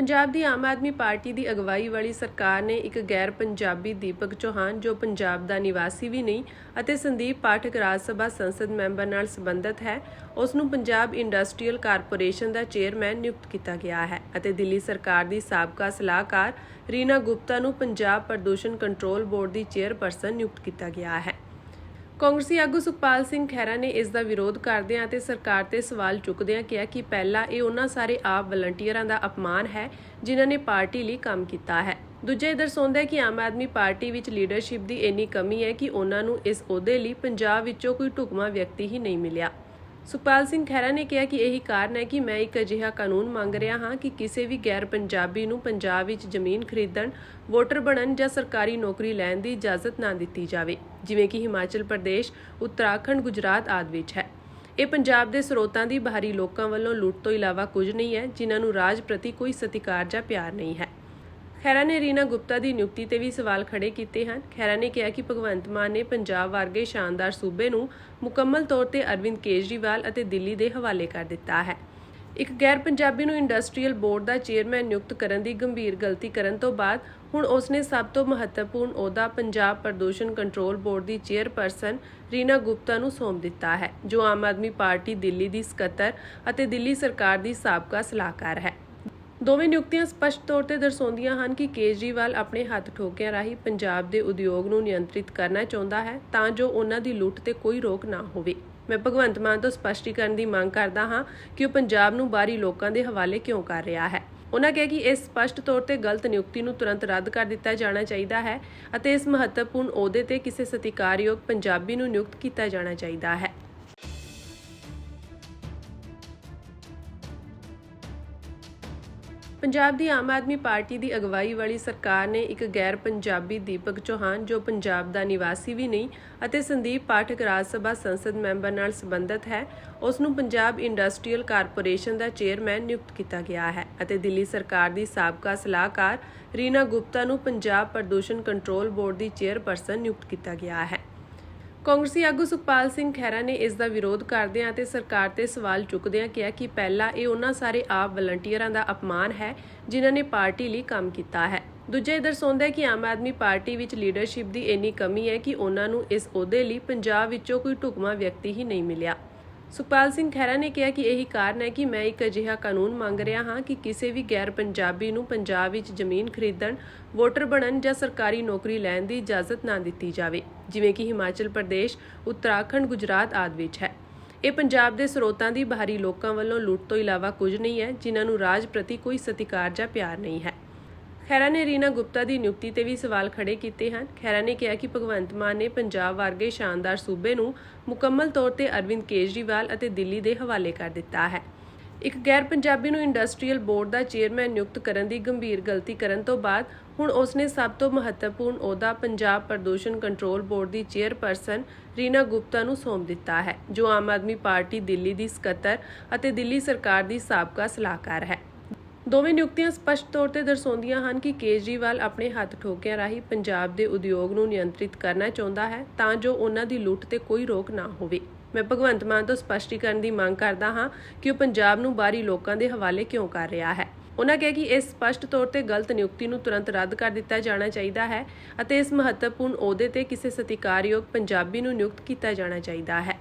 ਪੰਜਾਬ ਦੀ Aam Aadmi party ਦੀ ਅਗਵਾਈ ਵਾਲੀ ਸਰਕਾਰ ਨੇ ਇੱਕ ਗੈਰ ਪੰਜਾਬੀ ਦੀਪਕ ਚੌਹਾਨ, ਜੋ ਪੰਜਾਬ ਦਾ ਨਿਵਾਸੀ ਵੀ ਨਹੀਂ ਅਤੇ ਸੰਦੀਪ ਪਾਠਕ ਰਾਜ ਸਭਾ ਸੰਸਦ ਮੈਂਬਰ ਨਾਲ ਸੰਬੰਧਿਤ ਹੈ ਉਸ ਨੂੰ ਪੰਜਾਬ ਇੰਡਸਟਰੀਅਲ ਕਾਰਪੋਰੇਸ਼ਨ ਦਾ ਚੇਅਰਮੈਨ ਨਿਯੁਕਤ ਕੀਤਾ ਗਿਆ ਹੈ ਅਤੇ ਦਿੱਲੀ ਸਰਕਾਰ ਦੀ ਸਾਬਕਾ ਸਲਾਹਕਾਰ ਰੀਨਾ ਗੁਪਤਾ ਨੂੰ ਪੰਜਾਬ ਪ੍ਰਦੂਸ਼ਣ ਕੰਟਰੋਲ ਬੋਰਡ ਦੀ ਚੇਅਰਪਰਸਨ ਨਿਯੁਕਤ ਕੀਤਾ ਗਿਆ ਹੈ। ਕਾਂਗਰਸੀ ਆਗੂ ਸੁਖਪਾਲ ਸਿੰਘ ਖਹਿਰਾ ਨੇ ਇਸ ਦਾ ਵਿਰੋਧ ਕਰਦਿਆਂ ਅਤੇ ਸਰਕਾਰ ਤੇ ਸਵਾਲ ਚੁੱਕਦਿਆਂ ਕਿਹਾ ਕਿ ਪਹਿਲਾ ਇਹ ਉਹਨਾਂ ਸਾਰੇ ਆਪ ਵਲੰਟੀਅਰਾਂ ਦਾ ਅਪਮਾਨ ਹੈ, ਜਿਨ੍ਹਾਂ ਨੇ ਪਾਰਟੀ ਲਈ ਕੰਮ ਕੀਤਾ ਹੈ। ਦੂਜਾ ਇਹ ਦਰਸਾਉਂਦਾ ਹੈ ਕਿ ਆਮ ਆਦਮੀ ਪਾਰਟੀ ਵਿੱਚ ਲੀਡਰਸ਼ਿਪ ਦੀ ਇੰਨੀ ਕਮੀ ਹੈ ਕਿ ਉਹਨਾਂ ਨੂੰ ਇਸ ਅਹੁਦੇ ਲਈ ਪੰਜਾਬ ਵਿੱਚੋਂ ਕੋਈ ਢੁਕਵਾਂ ਵਿਅਕਤੀ ਹੀ ਨਹੀਂ ਮਿਲਿਆ। ਸੁਖਪਾਲ ਸਿੰਘ ਖਹਿਰਾ ਨੇ ਕਿਹਾ ਕਿ ਇਹੀ ਕਾਰਨ ਹੈ ਕਿ ਮੈਂ ਇੱਕ ਅਜਿਹਾ ਕਾਨੂੰਨ ਮੰਗ ਰਿਹਾ ਹਾਂ ਕਿ ਕਿਸੇ ਵੀ ਗੈਰ ਪੰਜਾਬੀ ਨੂੰ ਪੰਜਾਬ ਵਿੱਚ ਜ਼ਮੀਨ ਖਰੀਦਣ, ਵੋਟਰ ਬਣਨ ਜਾਂ ਸਰਕਾਰੀ ਨੌਕਰੀ ਲੈਣ ਦੀ ਇਜਾਜ਼ਤ ਨਾ ਦਿੱਤੀ ਜਾਵੇ, ਜਿਵੇਂ ਕਿ ਹਿਮਾਚਲ ਪ੍ਰਦੇਸ਼, ਉੱਤਰਾਖੰਡ, ਗੁਜਰਾਤ ਆਦਿ ਵਿੱਚ ਹੈ। ਇਹ ਪੰਜਾਬ ਦੇ ਸਰੋਤਾਂ ਦੀ ਬਾਹਰੀ ਲੋਕਾਂ ਵੱਲੋਂ ਲੁੱਟ ਤੋਂ ਇਲਾਵਾ ਕੁਝ ਨਹੀਂ ਹੈ, ਜਿਨ੍ਹਾਂ ਨੂੰ ਰਾਜ ਪ੍ਰਤੀ ਕੋਈ ਸਤਿਕਾਰ ਜਾਂ ਪਿਆਰ ਨਹੀਂ ਹੈ। ਖੈਰਾ ਨੇ ਰੀਨਾ ਗੁਪਤਾ ਦੀ ਨਿਯੁਕਤੀ ਤੇ ਵੀ ਸਵਾਲ ਖੜੇ ਕੀਤੇ ਹਨ। ਖੈਰਾ ਨੇ ਕਿਹਾ ਕਿ ਭਗਵੰਤ ਮਾਨ ਨੇ ਪੰਜਾਬ ਵਰਗੇ ਸ਼ਾਨਦਾਰ ਸੂਬੇ ਨੂੰ ਮੁਕੰਮਲ ਤੌਰ ਤੇ ਅਰਵਿੰਦ ਕੇਜਰੀਵਾਲ ਅਤੇ ਦਿੱਲੀ ਦੇ ਹਵਾਲੇ ਕਰ ਦਿੱਤਾ ਹੈ। ਇੱਕ ਗੈਰ ਪੰਜਾਬੀ ਨੂੰ ਇੰਡਸਟਰੀਅਲ ਬੋਰਡ ਦਾ ਚੇਅਰਮੈਨ ਨਿਯੁਕਤ ਕਰਨ ਦੀ ਗੰਭੀਰ ਗਲਤੀ ਕਰਨ ਤੋਂ ਬਾਅਦ ਹੁਣ ਉਸਨੇ ਸਭ ਤੋਂ ਮਹੱਤਵਪੂਰਨ ਅਹੁਦਾ ਪੰਜਾਬ ਪ੍ਰਦੂਸ਼ਣ ਕੰਟਰੋਲ ਬੋਰਡ ਦੀ ਚੇਅਰਪਰਸਨ ਰੀਨਾ ਗੁਪਤਾ ਨੂੰ ਸੌਂਪ ਦਿੱਤਾ ਹੈ, ਜੋ ਆਮ ਆਦਮੀ ਪਾਰਟੀ ਦਿੱਲੀ ਦੀ ਸਕੱਤਰ ਅਤੇ ਦਿੱਲੀ ਸਰਕਾਰ ਦੀ ਸਾਬਕਾ ਸਲਾਹਕਾਰ ਹੈ। ਦੋਵੇਂ ਨਿਯੁਕਤੀਆਂ ਸਪਸ਼ਟ ਤੌਰ ਤੇ ਦਰਸਾਉਂਦੀਆਂ ਹਨ ਕਿ ਕੇਜਰੀਵਾਲ ਆਪਣੇ ਹੱਥ ਠੋਕਿਆਂ ਰਾਹੀਂ ਪੰਜਾਬ ਦੇ ਉਦਯੋਗ ਨੂੰ ਨਿਯੰਤਰਿਤ ਕਰਨਾ ਚਾਹੁੰਦਾ ਹੈ ਤਾਂ ਜੋ ਉਹਨਾਂ ਦੀ ਲੁੱਟ ਤੇ ਕੋਈ ਰੋਕ ਨਾ ਹੋਵੇ। ਮੈਂ ਭਗਵੰਤ ਮਾਨ ਤੋਂ ਸਪਸ਼ਟੀਕਰਨ ਦੀ ਮੰਗ ਕਰਦਾ ਹਾਂ ਕਿ ਉਹ ਪੰਜਾਬ ਨੂੰ ਬਾਹਰੀ ਲੋਕਾਂ ਦੇ ਹਵਾਲੇ ਕਿਉਂ ਕਰ ਰਿਹਾ ਹੈ। ਉਹਨਾਂ ਕਿਹਾ ਕਿ ਇਸ ਸਪਸ਼ਟ ਤੌਰ ਤੇ ਗਲਤ ਨਿਯੁਕਤੀ ਨੂੰ ਤੁਰੰਤ ਰੱਦ ਕਰ ਦਿੱਤਾ ਜਾਣਾ ਚਾਹੀਦਾ ਹੈ ਅਤੇ ਇਸ ਮਹੱਤਵਪੂਰਨ ਅਹੁਦੇ ਤੇ ਕਿਸੇ ਸਤਿਕਾਰਯੋਗ ਪੰਜਾਬੀ ਨੂੰ ਨਿਯੁਕਤ ਕੀਤਾ ਜਾਣਾ ਚਾਹੀਦਾ ਹੈ। ਪੰਜਾਬ ਦੀ ਆਮ ਆਦਮੀ ਪਾਰਟੀ ਦੀ ਅਗਵਾਈ ਵਾਲੀ ਸਰਕਾਰ ਨੇ ਇੱਕ ਗੈਰ ਪੰਜਾਬੀ ਦੀਪਕ ਚੌਹਾਨ, ਜੋ ਪੰਜਾਬ ਦਾ ਨਿਵਾਸੀ ਵੀ ਨਹੀਂ ਅਤੇ ਸੰਦੀਪ ਪਾਠਕ ਰਾਜ ਸਭਾ ਸੰਸਦ ਮੈਂਬਰ ਨਾਲ ਸੰਬੰਧਿਤ ਹੈ, ਉਸ ਨੂੰ ਪੰਜਾਬ ਇੰਡਸਟਰੀਅਲ ਕਾਰਪੋਰੇਸ਼ਨ ਦਾ ਚੇਅਰਮੈਨ ਨਿਯੁਕਤ ਕੀਤਾ ਗਿਆ ਹੈ ਅਤੇ ਦਿੱਲੀ ਸਰਕਾਰ ਦੀ ਸਾਬਕਾ ਸਲਾਹਕਾਰ ਰੀਨਾ ਗੁਪਤਾ ਨੂੰ ਪੰਜਾਬ ਪ੍ਰਦੂਸ਼ਣ ਕੰਟਰੋਲ ਬੋਰਡ ਦੀ ਚੇਅਰਪਰਸਨ ਨਿਯੁਕਤ ਕੀਤਾ ਗਿਆ ਹੈ। ਕਾਂਗਰਸੀ ਆਗੂ ਸੁਖਪਾਲ ਸਿੰਘ ਖਹਿਰਾ ਨੇ ਇਸ ਦਾ ਵਿਰੋਧ ਕਰਦਿਆਂ ਅਤੇ ਸਰਕਾਰ ਤੇ ਸਵਾਲ ਚੁੱਕਦਿਆਂ ਕਿਹਾ ਕਿ ਪਹਿਲਾ ਇਹ ਉਹਨਾਂ ਸਾਰੇ ਆਪ ਵਲੰਟੀਅਰਾਂ ਦਾ ਅਪਮਾਨ ਹੈ, ਜਿਨ੍ਹਾਂ ਨੇ ਪਾਰਟੀ ਲਈ ਕੰਮ ਕੀਤਾ ਹੈ। ਦੂਜਾ ਇਹ ਦਰਸਾਉਂਦਾ ਹੈ ਕਿ ਆਮ ਆਦਮੀ ਪਾਰਟੀ ਵਿੱਚ ਲੀਡਰਸ਼ਿਪ ਦੀ ਇੰਨੀ ਕਮੀ ਹੈ ਕਿ ਉਹਨਾਂ ਨੂੰ ਇਸ ਅਹੁਦੇ ਲਈ ਪੰਜਾਬ ਵਿੱਚੋਂ ਕੋਈ ਢੁਕਵਾਂ ਵਿਅਕਤੀ ਹੀ ਨਹੀਂ ਮਿਲਿਆ। ਸੁਖਪਾਲ ਸਿੰਘ ਖਹਿਰਾ ਨੇ ਕਿਹਾ ਕਿ ਇਹੀ ਕਾਰਨ ਹੈ ਕਿ ਮੈਂ ਇੱਕ ਅਜਿਹਾ ਕਾਨੂੰਨ ਮੰਗ ਰਿਹਾ ਹਾਂ ਕਿ ਕਿਸੇ ਵੀ ਗੈਰ ਪੰਜਾਬੀ ਨੂੰ ਪੰਜਾਬ ਵਿੱਚ ਜ਼ਮੀਨ ਖਰੀਦਣ, ਵੋਟਰ ਬਣਨ ਜਾਂ ਸਰਕਾਰੀ ਨੌਕਰੀ ਲੈਣ ਦੀ ਇਜਾਜ਼ਤ ਨਾ ਦਿੱਤੀ ਜਾਵੇ, ਜਿਵੇਂ ਕਿ ਹਿਮਾਚਲ ਪ੍ਰਦੇਸ਼, ਉੱਤਰਾਖੰਡ, ਗੁਜਰਾਤ ਆਦਿ ਵਿੱਚ ਹੈ। ਇਹ ਪੰਜਾਬ ਦੇ ਸਰੋਤਾਂ ਦੀ ਬਾਹਰੀ ਲੋਕਾਂ ਵੱਲੋਂ ਲੁੱਟ ਤੋਂ ਇਲਾਵਾ ਕੁਝ ਨਹੀਂ ਹੈ, ਜਿਨ੍ਹਾਂ ਨੂੰ ਰਾਜ ਪ੍ਰਤੀ ਕੋਈ ਸਤਿਕਾਰ ਜਾਂ ਪਿਆਰ ਨਹੀਂ ਹੈ। ਖੈਰਾ ਨੇ ਰੀਨਾ ਗੁਪਤਾ ਦੀ ਨਿਯੁਕਤੀ ਤੇ ਵੀ ਸਵਾਲ ਖੜੇ ਕੀਤੇ ਹਨ। ਖੈਰਾ ਨੇ ਕਿਹਾ ਕਿ ਭਗਵੰਤ ਮਾਨ ਨੇ ਪੰਜਾਬ ਵਰਗੇ ਸ਼ਾਨਦਾਰ ਸੂਬੇ ਨੂੰ ਮੁਕੰਮਲ ਤੌਰ ਤੇ ਅਰਵਿੰਦ ਕੇਜਰੀਵਾਲ ਅਤੇ ਦਿੱਲੀ ਦੇ ਹਵਾਲੇ ਕਰ ਦਿੱਤਾ ਹੈ। ਇੱਕ ਗੈਰ ਪੰਜਾਬੀ ਨੂੰ ਇੰਡਸਟਰੀਅਲ ਬੋਰਡ ਦਾ ਚੇਅਰਮੈਨ ਨਿਯੁਕਤ ਕਰਨ ਦੀ ਗੰਭੀਰ ਗਲਤੀ ਕਰਨ ਤੋਂ ਬਾਅਦ ਹੁਣ ਉਸਨੇ ਸਭ ਤੋਂ ਮਹੱਤਵਪੂਰਨ ਅਹੁਦਾ ਪੰਜਾਬ ਪ੍ਰਦੂਸ਼ਣ ਕੰਟਰੋਲ ਬੋਰਡ ਦੀ ਚੇਅਰਪਰਸਨ ਰੀਨਾ ਗੁਪਤਾ ਨੂੰ ਸੌਂਪ ਦਿੱਤਾ ਹੈ, ਜੋ ਆਮ ਆਦਮੀ ਪਾਰਟੀ ਦਿੱਲੀ ਦੀ ਸਕੱਤਰ ਅਤੇ ਦਿੱਲੀ ਸਰਕਾਰ ਦੀ ਸਾਬਕਾ ਸਲਾਹਕਾਰ ਹੈ। ਦੋਵੇਂ ਨਿਯੁਕਤੀਆਂ ਸਪਸ਼ਟ ਤੌਰ ਤੇ ਦਰਸਾਉਂਦੀਆਂ ਹਨ ਕਿ ਕੇਜਰੀਵਾਲ ਆਪਣੇ ਹੱਥ ਠੋਕਿਆਂ ਰਾਹੀਂ ਪੰਜਾਬ ਦੇ ਉਦਯੋਗ ਨੂੰ ਨਿਯੰਤਰਿਤ ਕਰਨਾ ਚਾਹੁੰਦਾ ਹੈ ਤਾਂ ਜੋ ਉਹਨਾਂ ਦੀ ਲੁੱਟ ਤੇ ਕੋਈ ਰੋਕ ਨਾ ਹੋਵੇ। ਮੈਂ ਭਗਵੰਤ ਮਾਨ ਤੋਂ ਸਪਸ਼ਟੀਕਰਨ ਦੀ ਮੰਗ ਕਰਦਾ ਹਾਂ ਕਿ ਉਹ ਪੰਜਾਬ ਨੂੰ ਬਾਹਰੀ ਲੋਕਾਂ ਦੇ ਹਵਾਲੇ ਕਿਉਂ ਕਰ ਰਿਹਾ ਹੈ। ਉਹਨਾਂ ਕਿਹਾ ਕਿ ਇਸ ਸਪਸ਼ਟ ਤੌਰ ਤੇ ਗਲਤ ਨਿਯੁਕਤੀ ਨੂੰ ਤੁਰੰਤ ਰੱਦ ਕਰ ਦਿੱਤਾ ਜਾਣਾ ਚਾਹੀਦਾ ਹੈ ਅਤੇ ਇਸ ਮਹੱਤਵਪੂਰਨ ਅਹੁਦੇ ਤੇ ਕਿਸੇ ਸਤਿਕਾਰਯੋਗ ਪੰਜਾਬੀ ਨੂੰ ਨਿਯੁਕਤ ਕੀਤਾ ਜਾਣਾ ਚਾਹੀਦਾ ਹੈ।